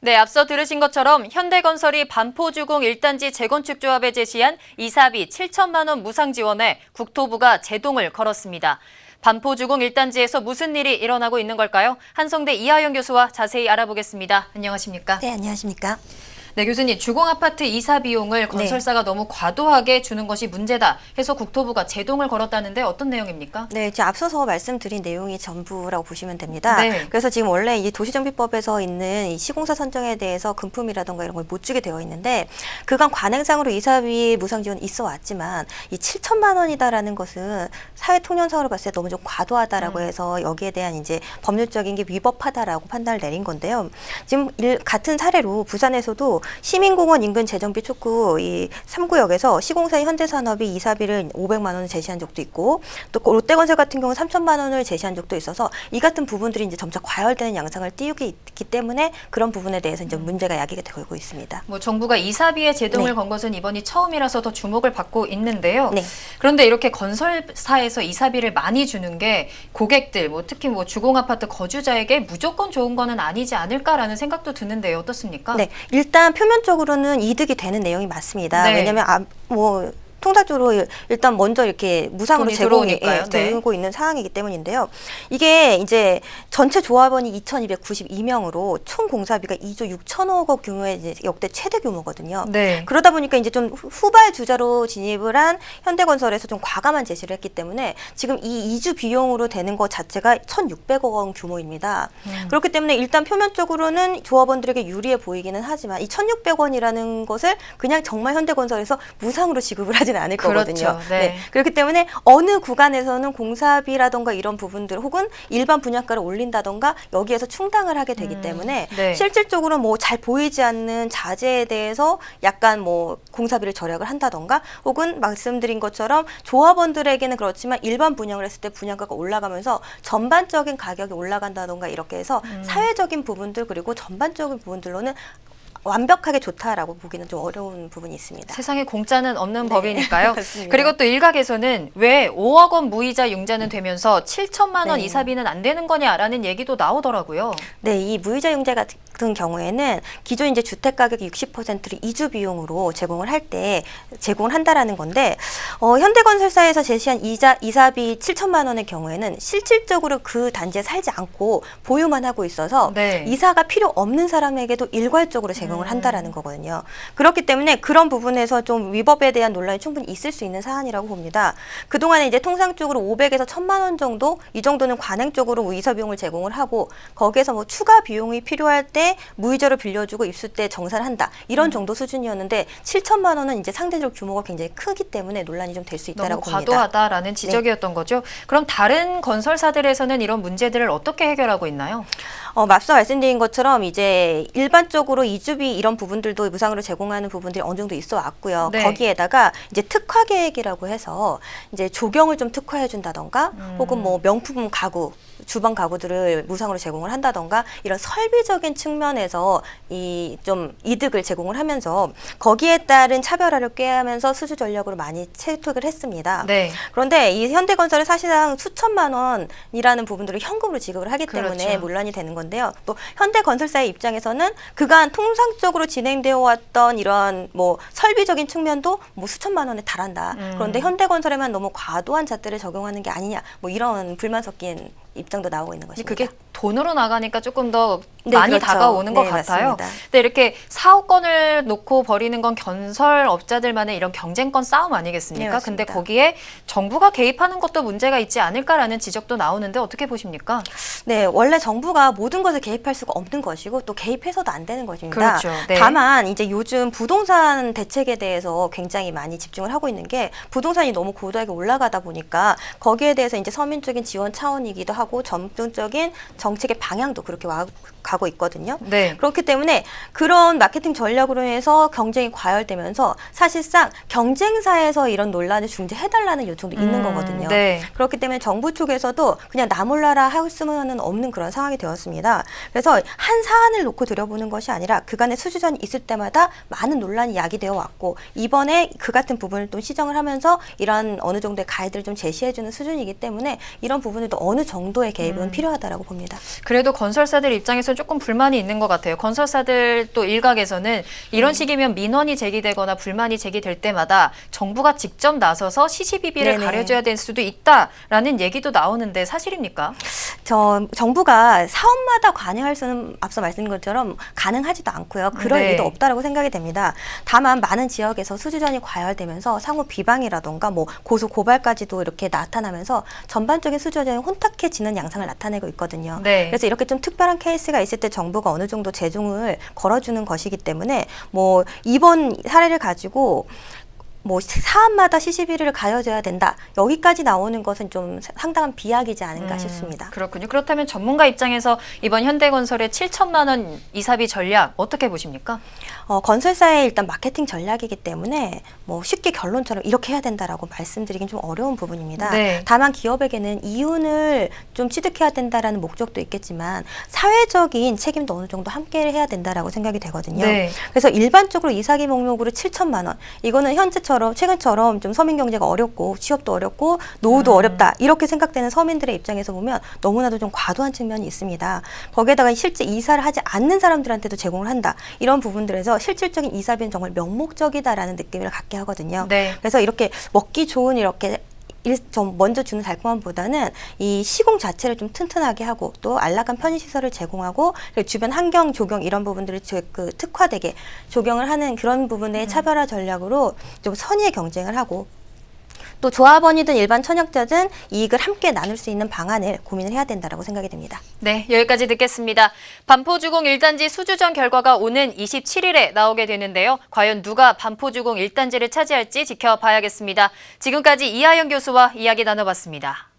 네, 앞서 들으신 것처럼 현대건설이 반포주공 1단지 재건축 조합에 제시한 이사비 7천만 원 무상 지원에 국토부가 제동을 걸었습니다. 반포주공 1단지에서 무슨 일이 일어나고 있는 걸까요? 한성대 이하영 교수와 자세히 알아보겠습니다. 안녕하십니까? 네, 안녕하십니까? 네, 교수님. 주공 아파트 이사 비용을 건설사가 너무 과도하게 주는 것이 문제다 해서 국토부가 제동을 걸었다는데 어떤 내용입니까? 네, 이제 앞서서 말씀드린 내용이 전부라고 보시면 됩니다. 네. 그래서 지금 원래 이 도시정비법에서 있는 이 시공사 선정에 대해서 금품이라던가 이런 걸 못 주게 되어 있는데 그간 관행상으로 이사비 무상 지원 있어 왔지만 이 7천만 원이다라는 것은 사회 통념상으로 봤을 때 너무 좀 과도하다라고 음. 해서 여기에 대한 이제 법률적인 게 위법하다라고 판단을 내린 건데요. 지금 일, 같은 사례로 부산에서도 시민공원 인근 재정비 촉구 이 3구역에서 시공사인 현대산업이 이사비를 500만 원을 제시한 적도 있고 또 롯데건설 같은 경우 3천만 원을 제시한 적도 있어서 이 같은 부분들이 이제 점차 과열되는 양상을 띄우고 있기 때문에 그런 부분에 대해서 이제 문제가 야기가 되고 있습니다. 뭐 정부가 이사비에 제동을 네. 건 것은 이번이 처음이라서 더 주목을 받고 있는데요. 네. 그런데 이렇게 건설사에서 이사비를 많이 주는 게 고객들, 뭐 특히 뭐 주공 아파트 거주자에게 무조건 좋은 거는 아니지 않을까라는 생각도 드는데요. 어떻습니까? 네, 일단 표면적으로는 이득이 되는 내용이 맞습니다. 네. 왜냐하면 아, 뭐 통상적으로 일- 일단 먼저 이렇게 무상으로 돈이 제공이 들어오니까요. 예, 네. 되고 있는 상황이기 때문인데요. 이게 이제 전체 조합원이 2,292명으로 총 공사비가 2조 6천억 원 규모의 이제 역대 최대 규모거든요. 네. 그러다 보니까 이제 좀 후- 후발 주자로 진입을 한 현대건설에서 좀 과감한 제시를 했기 때문에 지금 이 이주 비용으로 되는 것 자체가 1,600억 원 규모입니다. 음. 그렇기 때문에 일단 표면적으로는 조합원들에게 유리해 보이기는 하지만 이 1,600원이라는 것을 그냥 정말 현대건설에서 무상으로 지급을 하 지는 않을 그렇죠. 거거든요. 네. 그렇기 때문에 어느 구간에서는 공사비라던가 이런 부분들 혹은 일반 분양가를 올린다던가 여기에서 충당을 하게 되기 음, 때문에 네. 실질적으로 뭐 잘 보이지 않는 자재에 대해서 약간 뭐 공사비를 절약을 한다던가 혹은 말씀드린 것처럼 조합원들에게는 그렇지만 일반 분양을 했을 때 분양가가 올라가면서 전반적인 가격이 올라간다던가 이렇게 해서 음. 사회적인 부분들 그리고 전반적인 부분들로는 완벽하게 좋다라고 보기는 좀 어려운 부분이 있습니다. 세상에 공짜는 없는 네. 법이니까요. 그리고 또 일각에서는 왜 5억 원 무이자 융자는 되면서 7천만 원 네. 이사비는 안 되는 거냐라는 얘기도 나오더라고요. 네, 이 무이자 융자 같은 경우에는 기존 이제 주택 가격의 60%를 이주 비용으로 제공을 할 때 제공을 한다라는 건데 어, 현대건설사에서 제시한 이자 이사비 7천만 원의 경우에는 실질적으로 그 단지에 살지 않고 보유만 하고 있어서 네. 이사가 필요 없는 사람에게도 일괄적으로 제공을 음. 한다라는 거거든요. 그렇기 때문에 그런 부분에서 좀 위법에 대한 논란이 충분히 있을 수 있는 사안이라고 봅니다. 그동안에 이제 통상적으로 500에서 1000만 원 정도 이 정도는 관행적으로 이사 비용을 제공을 하고 거기에서 뭐 추가 비용이 필요할 때 무이자로 빌려주고 입수 때 정산을 한다. 음. 이런 정도 수준이었는데 7천만 원은 이제 상대적으로 규모가 굉장히 크기 때문에 논란이 좀 될수 너무 있다라고 봅니다. 네. 과도하다라는 지적이었던 거죠. 그럼 다른 건설사들에서는 이런 문제들을 어떻게 해결하고 있나요? 어, 앞서 말씀드린 것처럼 이제 일반적으로 이주비 이런 부분들도 무상으로 제공하는 부분들이 어느 정도 있어 왔고요. 네. 거기에다가 이제 특화 계획이라고 해서 이제 조경을 좀 특화해 준다던가 음. 혹은 뭐 명품 가구 주방 가구들을 무상으로 제공을 한다던가 이런 설비적인 측면에서 이 좀 이득을 제공을 하면서 거기에 따른 차별화를 꾀하면서 수주 전략으로 많이 채택을 했습니다. 네. 그런데 이 현대건설은 사실상 수천만 원이라는 부분들을 현금으로 지급을 하기 때문에 그렇죠. 논란이 되는 건데요. 또 현대건설사의 입장에서는 그간 통상적으로 진행되어 왔던 이런 뭐 설비적인 측면도 뭐 수천만 원에 달한다. 음. 그런데 현대건설에만 너무 과도한 잣대를 적용하는 게 아니냐. 뭐 이런 불만 섞인 입장도 나오고 있는 것입니다. 그게 돈으로 나가니까 조금 더 네, 많이 그렇죠. 다가오는 것 네, 같아요. 맞습니다. 근데 이렇게 사업권을 놓고 벌이는 건 건설업자들만의 이런 경쟁권 싸움 아니겠습니까? 네, 근데. 거기에 정부가 개입하는 것도 문제가 있지 않을까라는 지적도 나오는데 어떻게 보십니까? 네, 원래 정부가 모든 것에 개입할 수가 없는 것이고 또 개입해서도 안 되는 것입니다. 그렇죠. 네. 다만 이제 요즘 부동산 대책에 대해서 굉장히 많이 집중을 하고 있는 게 부동산이 너무 고도하게 올라가다 보니까 거기에 대해서 이제 서민적인 지원 차원이기도 하고 점증적인 정 책의 방향도 그렇게 와 가고 있거든요. 네. 그렇기 때문에 그런 마케팅 전략으로 해서 경쟁이 과열되면서 사실상 경쟁사에서 이런 논란을 중재해달라는 요청도 있는 음, 거거든요. 네. 그렇기 때문에 정부 쪽에서도 그냥 나 몰라라 할 수는 없는 그런 상황이 되었습니다. 그래서 한 사안을 놓고 들여보는 것이 아니라 그간의 수주전이 있을 때마다 많은 논란이 야기되어 왔고 이번에 그 같은 부분을 또 시정을 하면서 이런 어느 정도의 가이드를 좀 제시해주는 수준이기 때문에 이런 부분에도 어느 정도의 개입은 음. 필요하다라고 봅니다. 생각됩니다. 그래도 건설사들 입장에서 조금 불만이 있는 것 같아요. 건설사들 또 일각에서는 이런 음. 식이면 민원이 제기되거나 불만이 제기될 때마다 정부가 직접 나서서 시시비비를 네네. 가려줘야 될 수도 있다라는 얘기도 나오는데 사실입니까? 저 정부가 사업마다 관여할 수는 앞서 말씀드린 것처럼 가능하지도 않고요. 그럴 네. 리도 없다라고 생각이 됩니다. 다만 많은 지역에서 수주전이 과열되면서 상호 비방이라던가 뭐 고소 고발까지도 이렇게 나타나면서 전반적인 수주전이 혼탁해지는 양상을 나타내고 있거든요. 네. 그래서 이렇게 좀 특별한 케이스가 있을 때 정부가 어느 정도 재종을 걸어주는 것이기 때문에 뭐 이번 사례를 가지고 뭐 사업마다 시시비를 가려져야 된다. 여기까지 나오는 것은 좀 상당한 비약이지 않은가 음, 싶습니다. 그렇군요. 그렇다면 전문가 입장에서 이번 현대건설의 7천만 원 이사비 전략 어떻게 보십니까? 어, 건설사의 일단 마케팅 전략이기 때문에 뭐 쉽게 결론처럼 이렇게 해야 된다라고 말씀드리긴 좀 어려운 부분입니다. 네. 다만 기업에게는 이윤을 좀 취득해야 된다라는 목적도 있겠지만 사회적인 책임도 어느 정도 함께 해야 된다라고 생각이 되거든요. 네. 그래서 일반적으로 이사기 목록으로 7천만 원 이거는 현재처럼 최근처럼 좀 서민 경제가 어렵고 취업도 어렵고 노후도 음. 어렵다 이렇게 생각되는 서민들의 입장에서 보면 너무나도 좀 과도한 측면이 있습니다. 거기에다가 실제 이사를 하지 않는 사람들한테도 제공을 한다 이런 부분들에서 실질적인 이사비는 정말 명목적이다라는 느낌을 갖게 하거든요. 네. 그래서 이렇게 먹기 좋은 이렇게 일, 좀 먼저 주는 달콤함보다는 이 시공 자체를 좀 튼튼하게 하고 또 안락한 편의 시설을 제공하고 주변 환경 조경 이런 부분들을 저- 그 특화되게 조경을 하는 그런 부분의 차별화 전략으로 좀 선의의 경쟁을 하고 또 조합원이든 일반 천역자든 이익을 함께 나눌 수 있는 방안을 고민을 해야 된다라고 생각이 됩니다. 네, 여기까지 듣겠습니다. 반포주공 1단지 수주전 결과가 오는 27일에 나오게 되는데요. 과연 누가 반포주공 1단지를 차지할지 지켜봐야겠습니다. 지금까지 이하영 교수와 이야기 나눠봤습니다.